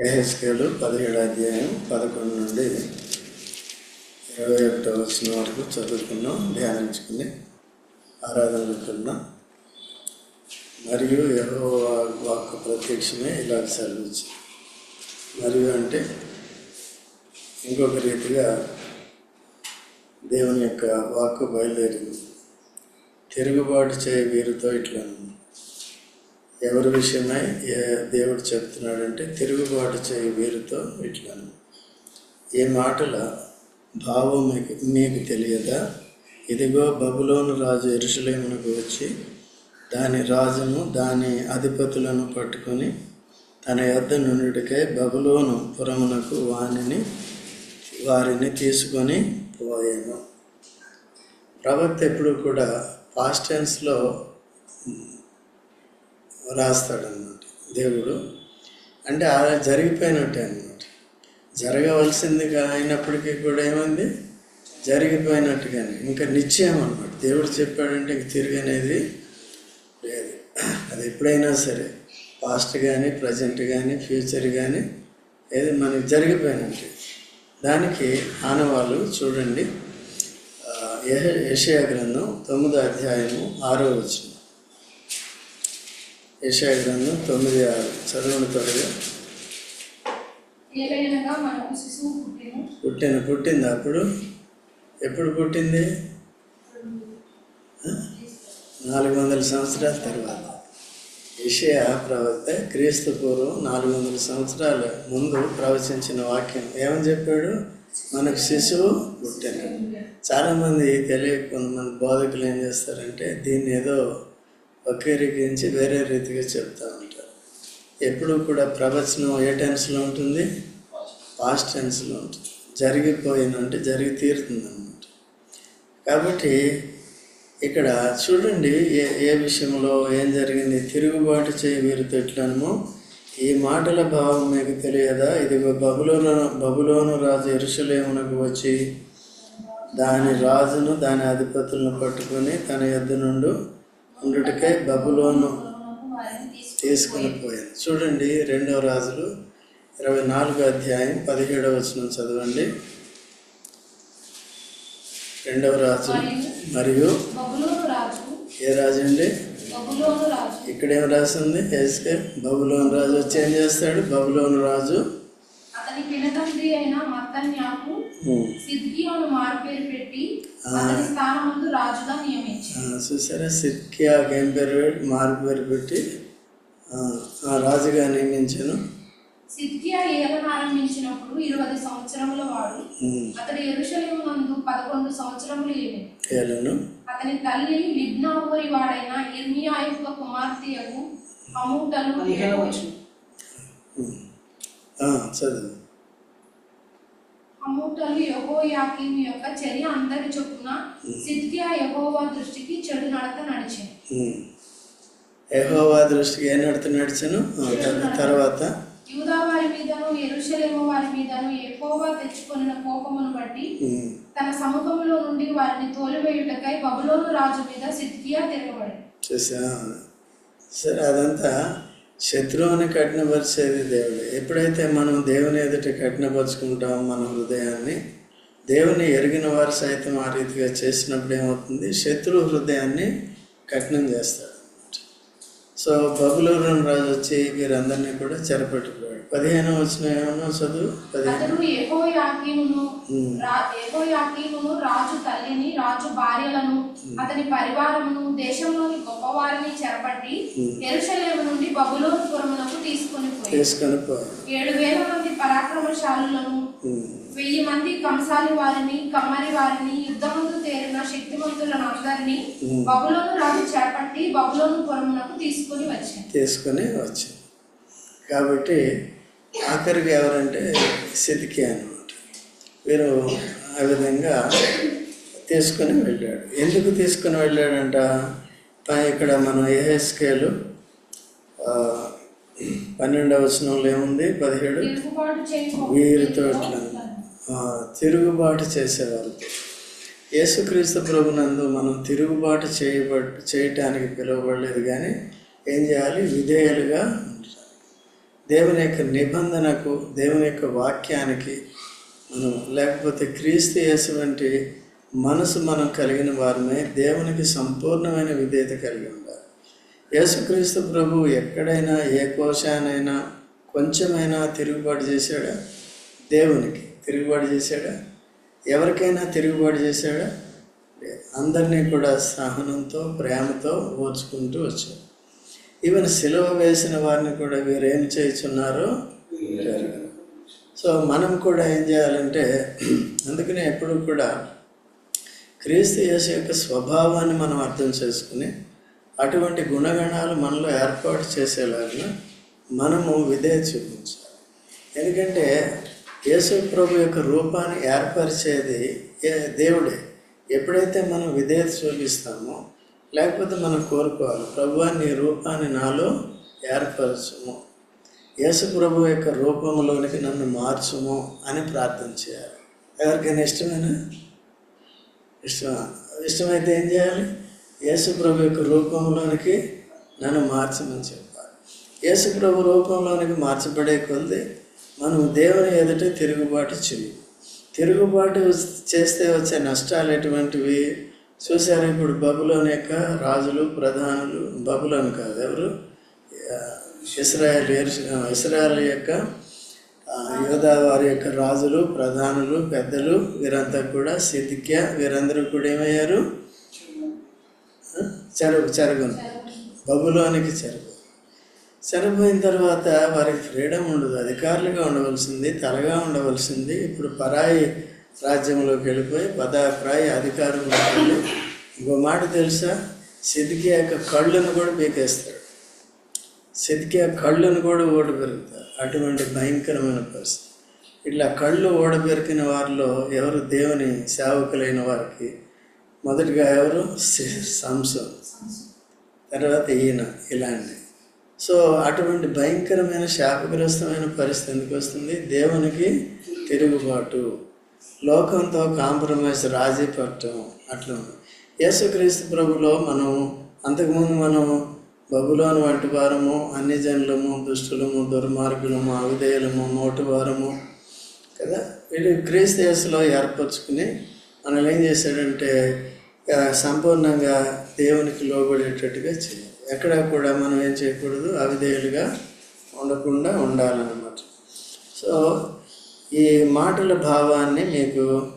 ఎహెస్కేలు పదిహేడు అధ్యాయం పదకొండు నుండి ఇరవై ఒకటో వచ్చిన వరకు చదువుకున్నాం ధ్యానించుకుని ఆరాధనలకు వెళ్దాం మరియు ఎవరో వాక్కు ప్రత్యక్షమే ఇలా సెలవించి మరియు అంటే ఇంకొక రీతిగా దేవుని యొక్క వాక్కు బయలుదేరింది. తిరుగుబాటు చేయ వీరితో ఇట్లా ఎవరి విషయమై ఏ- దేవుడు చెప్తున్నాడంటే తిరుగుబాటు చేయ వీరితో ఇట్లా ఈ మాటల భావం మీకు మీకు తెలియదా? ఇదిగో బబులోను రాజు ఎరుసలేమునకు వచ్చి దాని రాజును దాని అధిపతులను పట్టుకొని తన యొద్ద నుండికై బబులోను పురమునకు వాణిని వారిని తీసుకొని పోయాను. ప్రవక్త ఎప్పుడు కూడా పాస్టెన్స్లో రాస్తాడనమాట దేవుడు. అంటే అలా జరిగిపోయినట్టే అన్నమాట. జరగవలసిందిగా అయినప్పటికీ కూడా ఏమంది? జరిగిపోయినట్టుగానే. ఇంకా నిశ్చయం అనమాట దేవుడు చెప్పాడంటే ఇంక తిరిగనేది లేదు. అది ఎప్పుడైనా సరే. పాస్ట్ కానీ ప్రజెంట్ కానీ ఫ్యూచర్ కానీ ఏది మనకి జరిగిపోయినట్టు. దానికి ఆనవాళ్ళు చూడండి. యశయ గ్రంథం తొమ్మిదో అధ్యాయము ఆరో వచ్చిన యెషయా గ్రంథం తొమ్మిది ఆరు. చదవండి త్వరగా. పుట్టెను పుట్టింది అప్పుడు? ఎప్పుడు పుట్టింది? నాలుగు వందల సంవత్సరాల తర్వాత. ఏషియా ప్రవక్త క్రీస్తు పూర్వం నాలుగు వందల సంవత్సరాల ముందు ప్రవచించిన వాక్యం ఏమని చెప్పాడు? మనకు శిశువు పుట్టాను చాలామంది తెలియక కొంతమంది బోధకులు ఏం చేస్తారంటే దీన్ని ఏదో వక్రీకరించి వేరే రీతిగా చెప్తా ఉంటారు. ఎప్పుడు కూడా ప్రవచనం ఏ టెన్స్లో ఉంటుంది? పాస్ట్ టెన్స్లో ఉంటుంది. జరిగిపోయిన అంటే జరిగి తీరుతుందన్నమాట. కాబట్టి ఇక్కడ చూడండి ఏ ఏ విషయంలో ఏం జరిగింది? తిరుగుబాటు చేయి వీరితో ఎట్లనము ఈ మాటల భావం మీకు తెలియదా? ఇదిగో బబులోను బబులోను రాజు ఎరుసలేమునకు వచ్చి దాని రాజును దాని అధిపతులను పట్టుకొని తన యొద్ద నుండి ఉండుటకై బబులోను తీసుకుని పోయాను. చూడండి రెండవ రాజులు ఇరవై నాలుగో అధ్యాయం పదిహేడవ వచనం చదవండి. రెండవ రాజు మరియు ఏ రాజు అండి? ఇక్కడేం ఇక్కడ ఏం రాసింది ఎస్కే బబులోన్ రాజు వచ్చి ఏం చేస్తాడు? బబులోన్ రాజు అతని పినతండ్రి అయిన మత్తన్యాకు సిద్కియోను మారుపేరు పెట్టి అతని స్థానమందు రాజుగా నియమించి ఆ, చూసారా? సిక్కియాకి ఏం పేరు పెట్టి మార్పు పేరు పెట్టి రాజుగా నియమించాను. సిద్కియా ఏలన ఆరంభించినప్పుడు ఇరవై సంవత్సరముల వాడు అతడు ఎరుషలేము నందు పదకొండు సంవత్సరములు ఏమి ఏలను? అతని తల్లి లిబ్నా ఊరి వాడైన ఇర్మియా యొక్క కుమార్తెయగు అమూటలు చదువు. అమూటలు యెహోయాకీము యొక్క చర్య అందరి చొప్పున సిద్కియా యెహోవా దృష్టికి చెడు నడత నడిచింది. యెహోవా దృష్టికి ఏ నడత నడిచాను? తర్వాత. యూదా వారి మీదను ఎరుషలేము వారి మీదను యెహోవా తెచ్చుకొనిన కోపమును బట్టి తన సముఖంలో నుండి వారిని తోలివేయుటకై బబులోను రాజు మీద సిద్కియా తిరగబడి చూసా సరే అదంతా శత్రువుని కఠినపరిచేది దేవుడు. ఎప్పుడైతే మనం దేవుని ఎదుట కఠినపరుచుకుంటామో మన హృదయాన్ని దేవుని ఎరిగిన వారు సైతం ఆ రీతిగా చేసినప్పుడు ఏమవుతుంది? శత్రువు హృదయాన్ని కఠినం చేస్తాడు. సో బబులూరు రాజు వచ్చి వీరందరినీ కూడా చెరపెట్టుకో పదిహేను వచ్చిన ఏమన్నా చదువు? పదిహేను. యెహోయాకీమును రాజు తల్లిని రాజు భార్యలను అతని పరివారమును దేశంలోని గొప్పవారిని చెరపట్టి ఎరుషలేము నుండి బబులోను పురమునకు తీసుకొని పోయి. ఏడు వేల మంది పరాక్రమశాలులను వెయ్యి మంది కంసాలి వారిని కమ్మరి వారిని యుద్ధమందు తేరిన శక్తివంతులను అందరినీ బబులోను రాజు చేపట్టి బబులోను పురమునకు తీసుకొని వచ్చాను. తీసుకొని వచ్చింది కాబట్టి ఆఖరికి ఎవరంటే సిద్కి అనమాట వీరు ఆ విధంగా తీసుకొని వెళ్ళాడు. ఎందుకు తీసుకొని వెళ్ళాడంట? ఇక్కడ మనం ఏహెస్కేలు పన్నెండవ వచనంలో ఏముంది? పదిహేడు? వీరితో తిరుగుబాటు చేసేవారు. యేసుక్రీస్తు ప్రభునందు మనం తిరుగుబాటు చేయబ చేయటానికి పిలువబడలేదు. కానీ ఏం చేయాలి? విధేయులుగా దేవుని యొక్క నిబంధనకు దేవుని యొక్క వాక్యానికి మనం లేకపోతే క్రీస్తు యేసు వంటి మనసు మనం కలిగిన వారమే దేవునికి సంపూర్ణమైన విధేయత కలిగి ఉండాలి. యేసుక్రీస్తు ప్రభు ఎక్కడైనా ఏ కోశానైనా కొంచెమైనా తిరుగుబాటు చేశాడా? దేవునికి తిరుగుబాటు చేశాడా? ఎవరికైనా తిరుగుబాటు చేశాడా? అందరినీ కూడా సహనంతో ప్రేమతో ఓర్చుకుంటూ వచ్చాడు. ఈవెన్ సిలువ వేసిన వారిని కూడా వీరు ఏం చేయుచున్నారో? సో మనం కూడా ఏం చేయాలంటే అందుకనే ఎప్పుడు కూడా క్రీస్తు యేసు యొక్క స్వభావాన్ని మనం అర్థం చేసుకుని అటువంటి గుణగణాలు మనలో ఏర్పాటు చేసేలాగా మనము విధే చూపించాలి. ఎందుకంటే యేసు ప్రభు యొక్క రూపాన్ని ఏర్పరిచేది ఏ- దేవుడే. ఎప్పుడైతే మనం విధేయత చూపిస్తామో లేకపోతే మనం కోరుకోవాలి. ప్రభు నీ రూపాన్ని నాలో ఏర్పరచుము. యేసు ప్రభు యొక్క రూపంలోనికి నన్ను మార్చుము అని ప్రార్థన చేయాలి. ఎవరికైనా ఇష్టమేనా? ఇష్టమా? ఇష్టమైతే ఏం చేయాలి? యేసు ప్రభు యొక్క రూపంలోనికి నన్ను మార్చమని చెప్పాలి. యేసు ప్రభు రూపంలోనికి మార్చబడే కొద్ది మనం దేవుని ఎదుట తిరుగుబాటు చేయి తిరుగుబాటు చేస్తే వచ్చే నష్టాలు ఎటువంటివి? చూసారు ఇప్పుడు బబులోని యొక్క రాజులు ప్రధానులు బబులోన్ కాదు ఎవరు? ఇస్రాయల్ ఇస్రాయల్ యొక్క యోధా వారి యొక్క రాజులు ప్రధానులు పెద్దలు వీరంతా కూడా సిద్ధిక్య వీరందరూ కూడా ఏమయ్యారు? చెరుగు చెరగను బబులోనికి చెరుగు. చనిపోయిన తర్వాత వారికి ఫ్రీడమ్ ఉండదు అధికారులుగా ఉండవలసింది తలగా ఉండవలసింది. ఇప్పుడు పరాయి రాజ్యంలోకి వెళ్ళిపోయి పదాప్రాయ అధికారంలోకి వెళ్ళి ఇంకో మాట తెలుసా? సిద్ధికి యొక్క కళ్ళను కూడా పీకేస్తాడు. సిద్ధికి కళ్ళను కూడా ఓడబెరుగుతారు అటువంటి భయంకరమైన పరిస్థితి. ఇట్లా కళ్ళు ఓడబెరికిన వారిలో ఎవరు దేవుని సేవకులైన వారికి? మొదటిగా ఎవరు? సంసం తర్వాత ఈయన ఇలాంటి. సో అటువంటి భయంకరమైన శాపగ్రస్తమైన పరిస్థితి ఎందుకు వస్తుంది? దేవునికి తిరుగుబాటు. లోకంతో కాంప్రమైజ్ రాజీ పడటం అట్లా ఉంది. యేసుక్రీస్తు ప్రభులో మనం అంతకుముందు మనం బబులోని వంటి వారము అన్ని జనులము దుష్టులము దుర్మార్గులము అవిధేయులము మోటువారము కదా? వీళ్ళు క్రీస్తు యేసులో ఏర్పరచుకుని మనల్ని ఏం చేశాడంటే సంపూర్ణంగా దేవునికి లోబడేటట్టుగా చేయాలి. ఎక్కడ కూడా మనం ఏం చేయకూడదు అవిధేయులుగా ఉండకుండా ఉండాలన్నమాట. సో ఈ మాటల భావాన్ని మీకు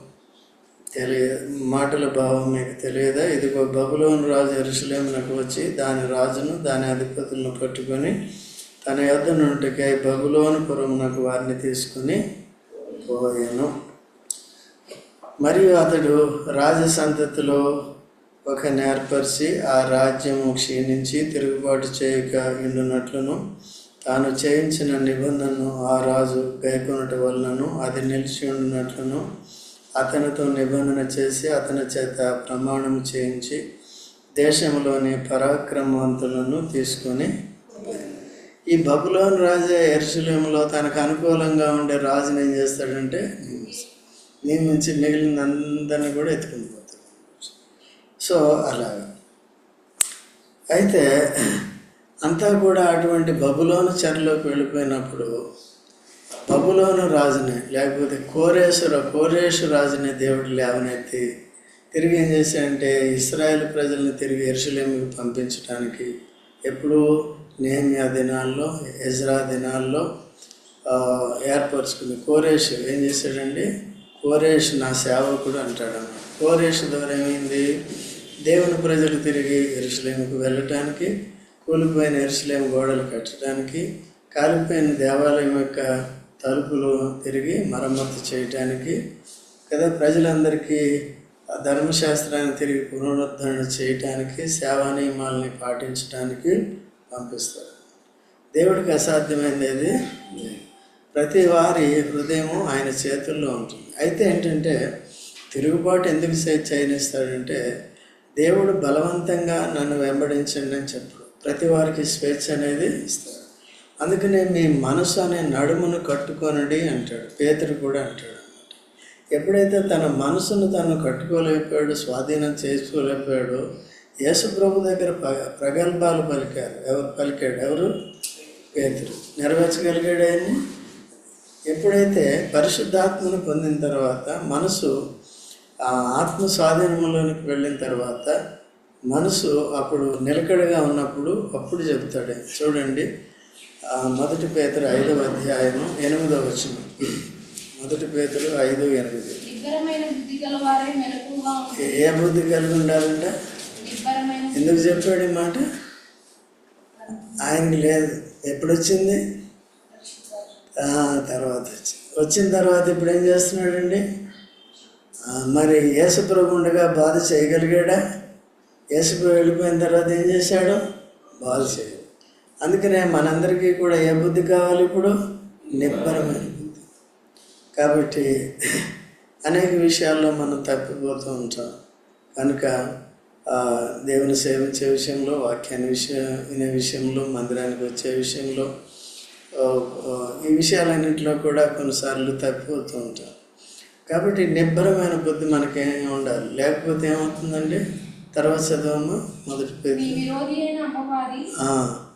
తెలియ మాటల భావం మీకు తెలియదా? ఇదిగో బబులోను రాజు ఎరుసలేమునకు వచ్చి దాని రాజును దాని అధిపతులను పట్టుకొని తన యొద్ద నుండికై బబులోను పురమునకు వారిని తీసుకుని పోయాను. మరియు అతడు రాజసంతతిలో ఒక నేర్పరిచి ఆ రాజ్యము క్షీణించి తిరుగుబాటు చేయక ఉండునట్లును. తాను చేయించిన నిబంధనను ఆ రాజు గైకొనట వలనను అది నిలిచి ఉన్నట్లును అతనితో నిబంధన చేసి అతని చేత ప్రమాణం చేయించి దేశంలోని పరాక్రమవంతులను తీసుకొని ఈ బబులోని రాజే ఎరుసలేములో తనకు అనుకూలంగా ఉండే రాజుని ఏం చేస్తాడంటే నియమించి మిగిలిన అందరిని కూడా ఎత్తుకుని పోతాడు. సో అలాగా. అయితే అంతా కూడా అటువంటి బబులోను చెరలోకి వెళ్ళిపోయినప్పుడు బబులోను రాజుని లేకపోతే కోరేశ్వర కోరేశ్వర రాజుని దేవుడు లేవనెత్తి తిరిగి ఏం చేశాడంటే ఇస్రాయేల్ ప్రజల్ని తిరిగి ఎరుసలేమికి పంపించడానికి ఎప్పుడూ నేమియా దినాల్లో ఎజ్రా దినాల్లో ఏర్పరచుకుంది. కోరేష్ ఏం చేశాడండి? కోరేష్ నా సేవకుడు అంటాడు అన్నమాట కోరేష్ ద్వారా ఏమైంది? దేవుని ప్రజలు తిరిగి ఎరుసలేమికి వెళ్ళటానికి కూలిపోయిన ఎరుసలేం గోడలు కట్టడానికి కాలిపోయిన దేవాలయం యొక్క తలుపులు తిరిగి మరమ్మతు చేయటానికి కదా ప్రజలందరికీ ధర్మశాస్త్రాన్ని తిరిగి పునరుద్ధరణ చేయటానికి సేవా నియమాలని పాటించడానికి పంపిస్తారు. దేవుడికి అసాధ్యమైనది ఏది? ప్రతి వారి హృదయము ఆయన చేతుల్లో ఉంటుంది. అయితే ఏంటంటే తిరుగుబాటు ఎందుకు చైనిస్తాడంటే దేవుడు బలవంతంగా నన్ను వెంబడించండి అని చెప్పడు ప్రతి వారికి స్వేచ్ఛ అనేది ఇస్తాడు అందుకనే మీ మనసు అనే నడుమును కట్టుకొనడి అంటాడు. పేతుడు కూడా అంటాడు ఎప్పుడైతే తన మనసును తను కట్టుకోలేకపోయాడు స్వాధీనం చేసుకోలేకపోయాడు యేసు ప్రభు దగ్గర ప్రగల్భాలు పలికారు. ఎవరు పలికాడు? ఎవరు? పేతుడు నెరవేర్చగలిగాడు ఆయన్ని. ఎప్పుడైతే పరిశుద్ధాత్మను పొందిన తర్వాత మనసు ఆ ఆత్మ స్వాధీనంలోనికి వెళ్ళిన తర్వాత మనసు అప్పుడు నిలకడగా ఉన్నప్పుడు అప్పుడు చెప్తాడు చూడండి మొదటి పేతురు ఐదవ అధ్యాయము ఎనిమిదవ వచనం. మొదటి పేతురు ఐదు ఎనిమిది. ఏ- బుద్ధి కలిగి ఉండాలంటే? ఎందుకు చెప్పాడు ఈ మాట? ఆయనకి లేదు. ఎప్పుడు వచ్చింది తర్వాత వచ్చింది. వచ్చిన తర్వాత ఇప్పుడు ఏం చేస్తున్నాడండి? మరి యేసుప్రభు ఉండగా బాధ చేయగలిగాడా? యేసుప్రభు వెళ్ళిపోయిన తర్వాత ఏం చేశాడు? బాధ చేయడు అందుకనే మనందరికీ కూడా ఏ బుద్ధి కావాలి ఇప్పుడు? నిబ్బరమైన బుద్ధి. కాబట్టి అనేక విషయాల్లో మనం తప్పిపోతూ ఉంటాం. కనుక దేవుని సేవించే విషయంలో వాక్యాన్ని విషయం వినే విషయంలో మందిరానికి వచ్చే విషయంలో ఈ విషయాలన్నింటిలో కూడా కొన్నిసార్లు తప్పిపోతూ ఉంటాం. కాబట్టి నిబ్బరమైన బుద్ధి మనకేం ఉండాలి? లేకపోతే ఏమవుతుందండి? తర్వాత చదవము మొదటి పేరు విరోధి అయిన అపవాది ఆ,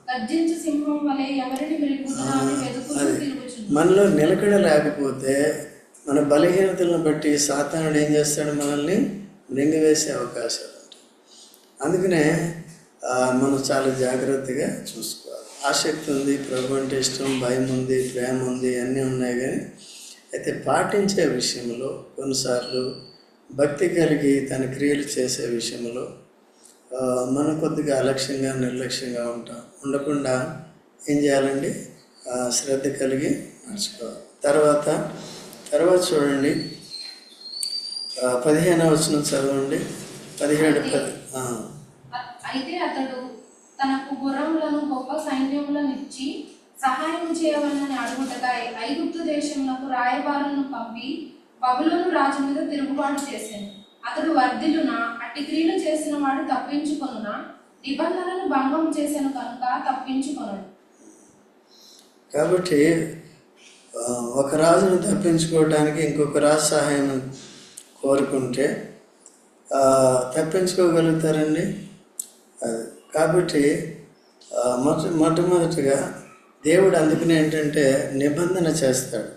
గర్జించు సింహం వలె ఎవరిని వెలుగుతున్నా అని వెతుకుతూ అది. తిరుగుచున్నాడు మనలో నిలకడ లేకపోతే మన బలహీనతలను బట్టి సాతానుడు ఏం చేస్తాడు మనల్ని మృంగివేసే అవకాశాలు ఉంటాయి. అందుకనే మనం చాలా జాగ్రత్తగా చూసుకోవాలి. ఆసక్తి ఉంది ప్రభు అంటే ఇష్టం భయం ఉంది ప్రేమ ఉంది అన్నీ ఉన్నాయి కానీ అయితే పాటించే విషయంలో కొన్నిసార్లు భక్తి కలిగి తన క్రియలు చేసే విషయంలో మనం కొద్దిగా అలక్ష్యంగా నిర్లక్ష్యంగా ఉంటాం. ఉండకుండా ఏం చేయాలండి? శ్రద్ధ కలిగి నడుచుకోవాలి. తర్వాత తర్వాత చూడండి. ఆ, పదిహేనవ వచనం చదవండి. పదిహేడు పది అయితే అతడు తనకు గుర్రములను గొప్ప సైన్యములను ఇచ్చి సహాయం చేయవలనని అడుగుటగా ఐగుప్తు దేశంలో రాయబారులను పంపి బబులోను రాజు మీద తిరుగుబాటు చేశాను. అతడు వర్ధిలున అట్టి చేసిన వాడు తప్పించుకొనున? నిబంధనను భంగం చేశాను కనుక తప్పించుకొనడు. కాబట్టి ఒక రాజును తప్పించుకోవడానికి ఇంకొక రాజు సహాయం కోరుకుంటే తప్పించుకోగలుగుతారండి? అది కాబట్టి మొట్ట మొట్టమొదటిగా దేవుడు అందుకునే ఏంటంటే నిబంధన చేస్తాడు.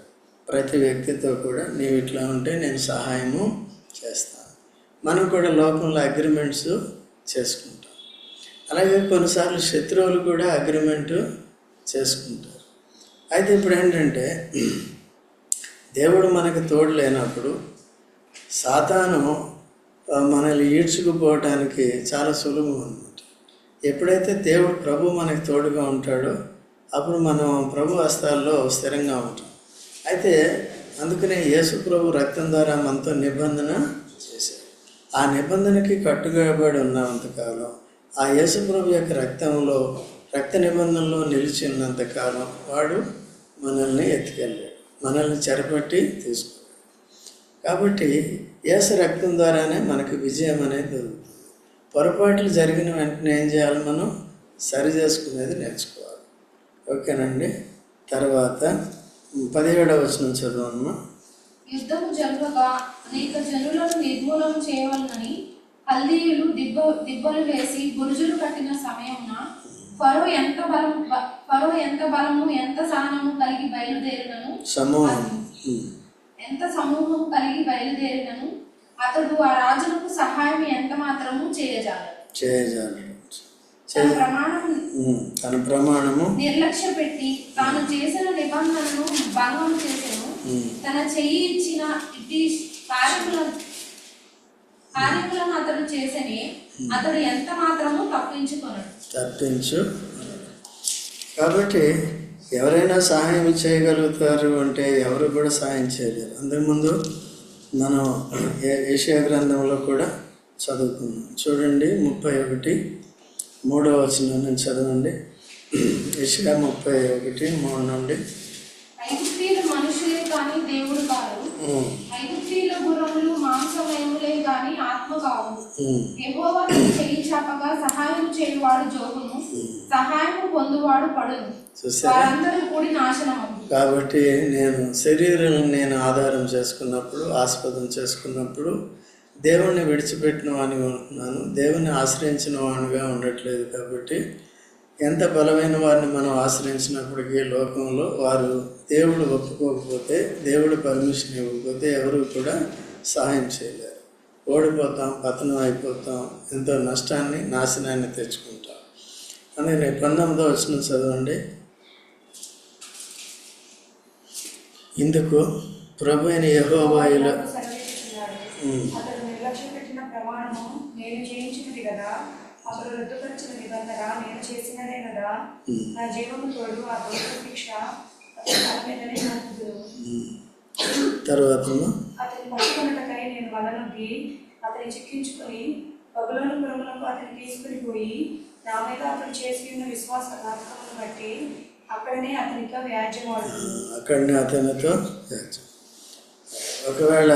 ప్రతి వ్యక్తితో కూడా నీవు ఇట్లా ఉంటే నేను సహాయము చేస్తాను. మనం కూడా లోకంలో అగ్రిమెంట్స్ చేసుకుంటాం. అలాగే కొన్నిసార్లు శత్రువులు కూడా అగ్రిమెంట్ చేసుకుంటారు. అయితే ఇప్పుడు ఏంటంటే దేవుడు మనకు తోడు లేనప్పుడు సాతాను మనల్ని ఈడ్చుకుపోవటానికి చాలా సులువు అనమాట ఎప్పుడైతే దేవుడు ప్రభు మనకు తోడుగా ఉంటాడో అప్పుడు మనం ప్రభు హస్తాల్లో స్థిరంగా ఉంటాం. అయితే అందుకనే యేసుప్రభు రక్తం ద్వారా మనతో నిబంధన చేశారు. ఆ నిబంధనకి కట్టుబడి ఉన్నంతకాలం ఆ యేసుప్రభు యొక్క రక్తంలో రక్త నిబంధనలో నిలిచి ఉన్నంతకాలం వాడు మనల్ని ఎత్తుకెళ్ళాడు మనల్ని చెరపట్టి తీసుకున్నాడు. కాబట్టి యేసు రక్తం ద్వారానే మనకు విజయం అనేది దొరుకుతుంది. పొరపాట్లు జరిగిన వెంటనే ఏం చేయాలి మనం? సరి చేసుకునేది నేర్చుకోవాలి. ఓకేనండి? తర్వాత పదిహేడవ వచనం చదవమ్మా యుద్ధము జరగగా అనేక జనులను నిర్మూలన చేయవలనని కల్దీయులు దిబ్బ దిబ్బలు వేసి బురుజులు కట్టిన సమయమున ఫరో ఎంత బలం ఫరో ఎంత బలము ఎంత సహనము కలిగి బయలుదేరినను? సమూహం. ఎంత సమూహం కలిగి బయలుదేరినను? అతడు ఆ రాజులకు సహాయం ఎంత మాత్రము చేయజాలడు చేయజాలడు తన ప్రమాణము నిర్లక్ష్య పెట్టి తాను చేసిన నిబంధనను భంగం చేసెను. తన చెయ్యి ఇచ్చిన ఇట్టి అతడు చేసని అతడు ఎంత మాత్రము తప్పించుకొనడు. తప్పించు. కాబట్టి ఎవరైనా సహాయం చేయగలుగుతారు అంటే ఎవరు కూడా సహాయం చేయలేరు. అంతకుముందు మనం ఏషియా గ్రంథంలో కూడా చదువుకున్నాం. చూడండి ముప్పై ఒకటి. మూడో వచనం నుంచి చదవండి. ఏషియా ముప్పై ఒకటి మూడు నుండి. ఐగుప్తీయులు మనుషులే కాని దేవుడు కాదు. ఉమ్, ఐగుప్తీయుల గుర్రములు మాంసమయములే కాని ఆత్మ కావు. ఉమ్, యెహోవా తన చెయ్యి చాపగా సహాయం చేయువాడు జోగును సహాయము పొందువాడు పడును. చూసారా? వారందరూ కూడి నాశనమగు కాబట్టి నేను శరీరం నేను ఆధారం చేసుకున్నప్పుడు ఆస్పదం చేసుకున్నప్పుడు దేవుణ్ణి విడిచిపెట్టిన వాడిని ఉంటున్నాను దేవుని ఆశ్రయించిన వాడిగా ఉండట్లేదు కాబట్టి ఎంత బలమైన వారిని మనం ఆశ్రయించినప్పటికీ లోకంలో వారు దేవుడు ఒప్పుకోకపోతే దేవుడు పర్మిషన్ ఇవ్వకపోతే ఎవరు కూడా సహాయం చేయలేరు. ఓడిపోతాం పతనం అయిపోతాం ఎంతో నష్టాన్ని నాశనాన్ని తెచ్చుకుంటాం. అందుకని పంతొమ్మిదో వచ్చిన చదవండి. ఇందుకు ప్రభు అయిన యహోవాయుల సెలవిస్తున్నాడు. ఉమ్. అతడు నిర్లక్ష్య పెట్టిన ప్రమాణము నేను చేయించినది కదా అతడు రద్దుపరిచిన నిబంధన నేను చేసినదే కదా. నా జీవము తోడు ఆ దోష శిక్ష అతని. తర్వాత అతని పట్టుకొనుటకై నేను వలనొగ్గి అతని చిక్కించుకొని బబులోను పురములకు అతని తీసుకుని పోయి నా మీద అతడు చేసి ఉన్న విశ్వాసఘాతకమును బట్టి అక్కడనే అతనితో వ్యాజ్యమాడుతుంది అక్కడనే అతనితో యాచన. ఒకవేళ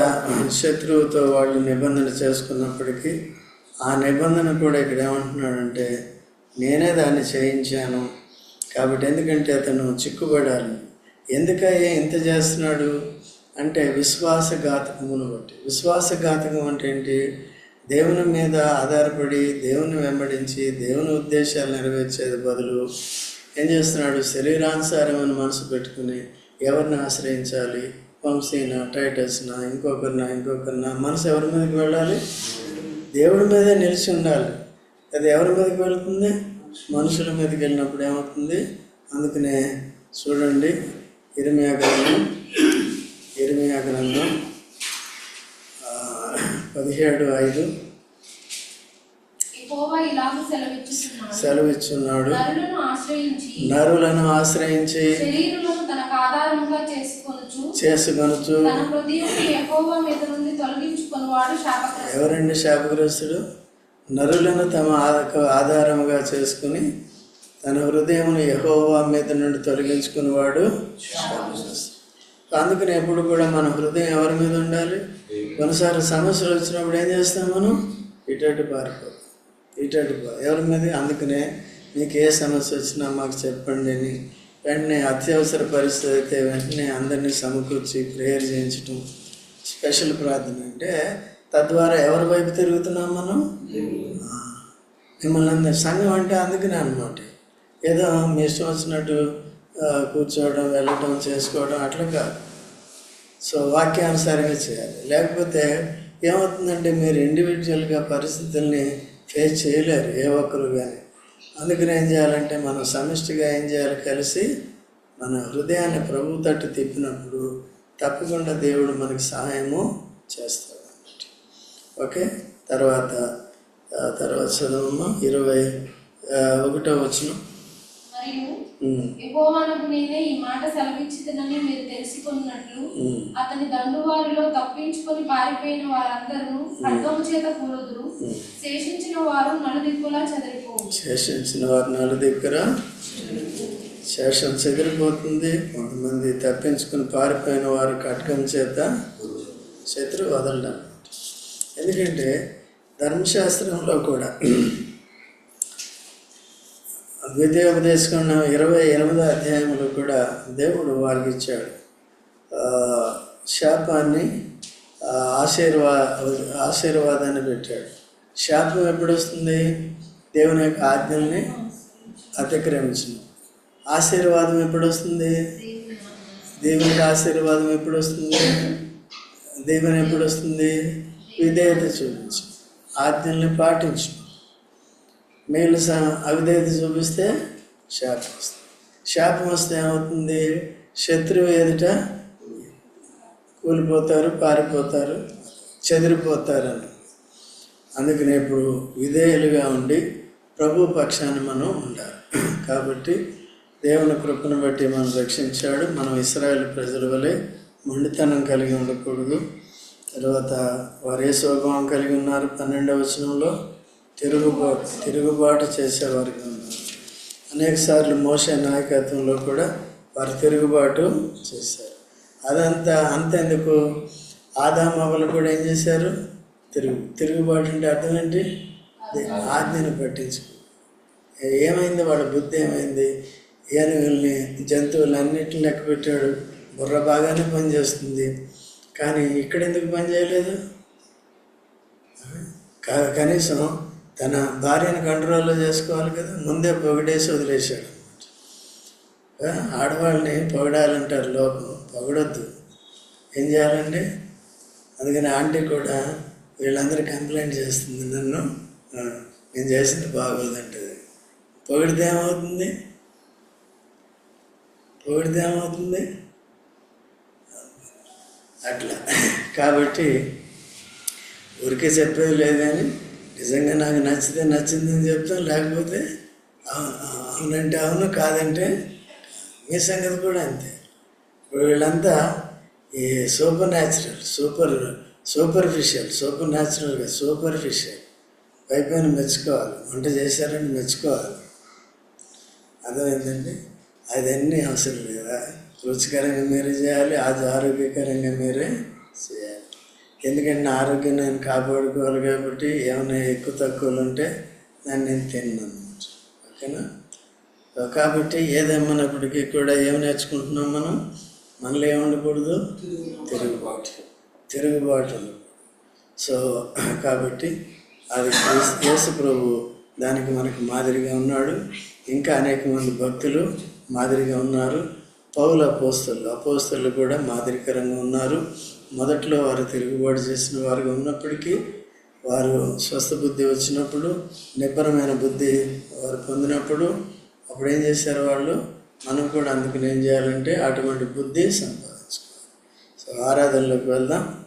శత్రువుతో వాళ్ళు నిబంధన చేసుకున్నప్పటికీ ఆ నిబంధన కూడా ఇక్కడ ఏమంటున్నాడంటే నేనే దాన్ని చేయించాను. కాబట్టి ఎందుకంటే అతను చిక్కుబడాలి. ఎందుకయ్యే ఇంత చేస్తున్నాడు? అంటే విశ్వాసఘాతకమును బట్టి. విశ్వాసఘాతకం అంటే ఏంటి? దేవుని మీద ఆధారపడి దేవుని వెంబడించి దేవుని ఉద్దేశాలు నెరవేర్చేది బదులు ఏం చేస్తున్నాడు? శరీరానుసారమైన మనసు పెట్టుకుని ఎవరిని ఆశ్రయించాలి? వంశీనా టైటస్నా ఇంకొకరినా ఇంకొకరినా మనసు ఎవరి మీదకి వెళ్ళాలి? దేవుడి మీదే నిలిచి ఉండాలి. అది ఎవరి మీదకి వెళుతుంది? మనుషుల మీదకి వెళ్ళినప్పుడు ఏమవుతుంది? అందుకనే చూడండి ఇరిమియా గ్రంథం ఇరిమియా గ్రంథం పదిహేడు ఐదు. సెలవిచ్చున్నాడు. నరులను ఆశ్రయించి చేసుకొనుచు చేసుకొనుచు తన హృదయం యెహోవా మీద నుండి తొలగించుకొని వాడు శాపగ్రస్తుడు. ఎవరండి శాపగ్రస్తుడు? నరులను తమ ఆధారముగా చేసుకుని తన హృదయమును యహోవా మీద నుండి తొలగించుకుని వాడు శాపగ్రస్తుడు. అందుకని ఎప్పుడు కూడా మన హృదయం ఎవరి మీద ఉండాలి? కొన్నిసార్లు సమస్యలు వచ్చినప్పుడు ఏం చేస్తాం మనం? ఇటు పారిపోతాం. ఇటు ఎవరి మీద అందుకనే మీకు ఏ సమస్య వచ్చినా మాకు చెప్పండి అని వెంటనే అత్యవసర పరిస్థితి అయితే వెంటనే అందరినీ సమకూర్చి ప్రేయర్ చేయించటం స్పెషల్ ప్రార్థన అంటే తద్వారా ఎవరి వైపు తిరుగుతున్నాం మనం? మిమ్మల్ని అందరి సంఘం అంటే అందుకనే అనమాట ఏదో మీ ఇష్టం వచ్చినట్టు కూర్చోవడం వెళ్ళటం చేసుకోవడం అట్లా కాదు. సో వాక్యానుసారంగా చేయాలి. లేకపోతే ఏమవుతుందంటే మీరు ఇండివిజువల్గా పరిస్థితుల్ని ఫేస్ చేయలేరు ఏ ఒక్కరు కానీ అందుకని ఏం చేయాలంటే మనం సమిష్టిగా ఏం చేయాలి కలిసి మన హృదయాన్ని ప్రభు తట్టు తిప్పినప్పుడు తప్పకుండా దేవుడు మనకి సహాయము చేస్తాడు అన్నమాట ఓకే? తర్వాత తర్వాత చదవమ్మా ఇరవై ఒకటో వచ్చిన మరియు యెహోవానకు నేనే ఈ మాట సెలవిచ్చితనని మీరు తెలుసుకున్నట్లు అతని దండువారిలో తప్పించుకొని పారిపోయిన వారందరూ ఖడ్గము చేత కూలుదురు. శేషించిన వారు నలుదిక్కులా చెదిరిపోవు. శేషించిన వారి నాలుగు దగ్గర శేషం చెదిరిపోతుంది. కొంతమంది తప్పించుకుని పారిపోయిన వారు కటకం చేత శత్రువు వదలడం. ఎందుకంటే ధర్మశాస్త్రంలో కూడా ద్వితీయోపదేశం ఇరవై ఎనిమిదో అధ్యాయంలో కూడా దేవుడు వారికి ఇచ్చాడు శాపాన్ని ఆశీర్వా ఆశీర్వాదాన్ని పెట్టాడు. శాపం ఎప్పుడు వస్తుంది దేవుని యొక్క ఆజ్ఞల్ని అతిక్రమించిన ఆశీర్వాదం ఎప్పుడు వస్తుంది దేవునికి ఆశీర్వాదం ఎప్పుడు వస్తుంది దేవుని ఎప్పుడు వస్తుంది విధేయత చూపించు ఆజ్ఞల్ని పాటించు మేలు అవిధేత చూపిస్తే శాపం వస్తుంది. శాపం వస్తే ఏమవుతుంది? శత్రువు ఎదుట కూలిపోతారు పారిపోతారు చెదిరిపోతారు అని. అందుకని ఇప్పుడు విధేయులుగా ఉండి ప్రభు పక్షాన్ని మనం ఉండాలి. కాబట్టి దేవుని కృపను బట్టి మనం రక్షించాడు. మనం ఇస్రాయేల్ ప్రజల వలె మొండితనం కలిగి ఉండకూడదు. తర్వాత వరే స్వభావం కలిగి ఉన్నారు? పన్నెండవ వచనంలో తిరుగుబాటు తిరుగుబాటు చేసేవారికి. ఉన్నారు అనేక మోసే నాయకత్వంలో కూడా వారు తిరుగుబాటు చేశారు. అదంతా అంతెందుకు? ఆదామవలు కూడా ఏం చేశారు? తిరుగు తిరుగుబాటు అంటే అర్థం ఏంటి? ఆజ్ఞను పట్టించుకో ఏమైంది? వాళ్ళ బుద్ధి ఏమైంది? ఏనుగుల్ని జంతువులు అన్నిటిని లెక్క పెట్టాడు. బుర్ర బాగానే పనిచేస్తుంది. కానీ ఇక్కడ ఎందుకు పని చేయలేదు? కనీసం తన భార్యను కంట్రోల్లో చేసుకోవాలి కదా. ముందే పొగిడేసి వదిలేశాడు. ఆడవాళ్ళని పొగడాలంటారు లోకం పొగడొద్దు. ఏం చేయాలండి? అందుకని ఆంటీ కూడా వీళ్ళందరూ కంప్లైంట్ చేస్తుంది నన్ను. నేను చేసింది బాగోదంటది పొగిడితే ఏమవుతుంది? పొగిడితే ఏమవుతుంది? అట్లా. కాబట్టి ఊరికే చెప్పేది లేదని నిజంగా నాకు నచ్చితే నచ్చిందని చెప్తాం లేకపోతే అవునంటే అవును కాదంటే మీ సంగతి కూడా అంతే. ఇప్పుడు వీళ్ళంతా ఈ super natural super superficial super న్యాచురల్గా సూపర్ఫిషియల్. పైపైన మెచ్చుకోవాలి వంట చేశారని మెచ్చుకోవాలి. అర్థమైందండి? అదన్నీ అవసరం లేదా? రుచికరంగా మీరే చేయాలి అది ఆరోగ్యకరంగా మీరే చేయాలి. ఎందుకంటే నా ఆరోగ్యం నేను కాపాడుకోవాలి కాబట్టి ఏమైనా ఎక్కువ తక్కువలు ఉంటే దాన్ని నేను తిన్నాను ఓకేనా? కాబట్టి ఏదేమన్నప్పటికీ కూడా ఏం నేర్చుకుంటున్నాం మనం? మనలో ఏముండకూడదు తిరుగుబాటు. తిరుగుబాటు సో కాబట్టి అది యేసు ప్రభు దానికి మనకు మాదిరిగా ఉన్నాడు. ఇంకా అనేక మంది భక్తులు మాదిరిగా ఉన్నారు. పౌల అపోస్తలు అపోస్తలు కూడా మాదిరికరంగా ఉన్నారు. మొదట్లో వారు తిరుగుబాటు చేసిన వారుగా ఉన్నప్పటికీ వారు స్వస్థ బుద్ధి వచ్చినప్పుడు నిబ్బరమైన బుద్ధి వారు పొందినప్పుడు అప్పుడు ఏం చేశారు వాళ్ళు? మనం కూడా అందుకని ఏం చేయాలంటే అటువంటి బుద్ధి సంపాదించుకోవాలి. సో ఆరాధనలోకి వెళ్దాం.